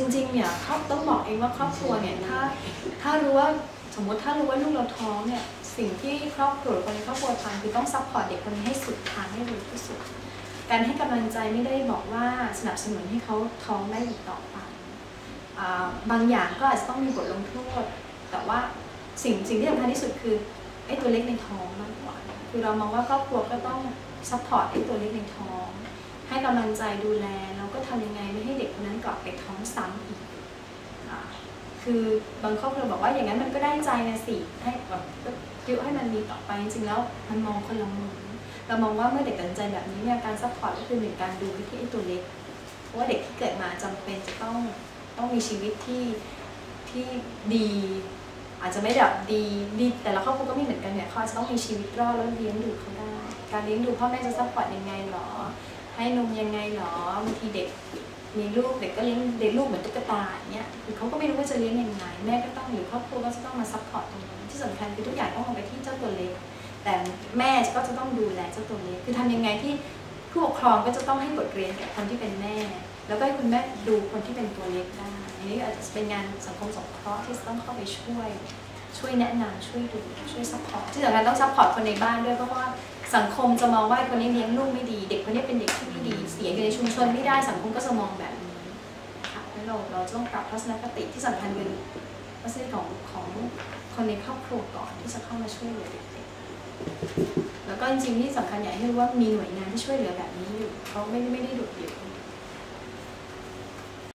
จริงๆเนี่ยเขาต้องบอกเองว่าครอบครัวเนี่ยถ้าถ้ารู้ว่าสมมติถ้ารู้ว่าลูกเราท้องเนี่ยสิ่งที่ครอบครัวคนในครอบครัวทำคือต้องซัพพอร์ตเด็กคนนี้ให้สุดทางให้เร็วที่สุด การให้กำลังใจไม่ได้บอกว่าสนับสนุนให้เขาท้องได้อีกต่อไปอบางอย่างก็อาจจะต้องมีบทลงโทษ แต่ว่าสิ่งสิ่งที่สำคัญที่สุดคือไอ้ตัวเล็กในท้องมากกว่าคือเรามองว่าครอบครัวก็ต้องซัพพอร์ตไอ้ตัวเล็กในท้อง ให้กำลังใจดูแลแล้วก็ทำยังไงไม่ให้เด็กคนนั้นกลับไปท้อง ซ้ำอีกคือบางครอบครัวบอกว่าอย่างนั้นมันก็ได้ใจนะสิให้แบบยุให้มันมีต่อไปจริงแล้วมันมองคนละมุมเรามองว่าเมื่อเด็กตัดใจแบบนี้เนี่ยการซัพพอร์ตก็คือหนึ่งการดูไปที่ตัวเล็กเพราะว่าเด็กที่เกิดมาจำเป็นจะต้องต้องมีชีวิตที่ที่ดี อาจจะไม่แบบดีดีแต่ละครอบครัวก็ไม่เหมือนกันเนี่ยเขาจจะต้องมีชีวิตรอดแล้วเลี้ยงดูเขาได้การเลี้ยงดูพ่อแม่จะซัพพอร์ตยังไงหรอ ให้นมยังไงหรอบางทีเด็ก มีลูกเด็กก็เลี้ยงเด็กลูกเหมือนตุ๊กตาเงี้ยคือเขาก็ไม่รู้ว่าจะเลี้ยงยังไงแม่ก็ต้องหรือครอบครัวก็จะต้องมาซัพพอร์ตตรงนี้ที่สำคัญคือทุกอย่างต้องลงไปที่เจ้าตัวเล็ก แต่แม่ก็จะต้องดูแลเจ้าตัวเล็กคือทำยังไงที่ผู้ปกครองก็จะต้องให้บทเรียนแก่คนที่เป็นแม่ แล้วก็ให้คุณแม่ดูคนที่เป็นตัวเล็กได้อันนี้อาจจะเป็นงานสังคมสงเคราะห์ที่ต้องเข้าไปช่วย ช่วยแนะนำช่วยดูช่วยซัพพอร์ตที่สำคัญต้องซัพพอร์ตคนในบ้านด้วยเพราะว่าสังคมจะมองว่าคนนี้เลี้ยงลูกไม่ดี เด็กคนนี้เป็นเด็กที่ไม่ดีเสียอยู่ในชุมชนไม่ได้สังคมก็จะมองแบบนี้ค่ะแล้วเราเราจะต้องปรับทัศนคติที่สำคัญคือทัศนคติของของคนในครอบครัวก่อนที่จะเข้ามาช่วยเหลือเด็กๆแล้วก็จริงๆที่สำคัญอยากให้รู้ว่ามีหน่วยงานที่ช่วยเหลือแบบนี้อยู่เขาไม่ไม่ได้ดุเดี่ยว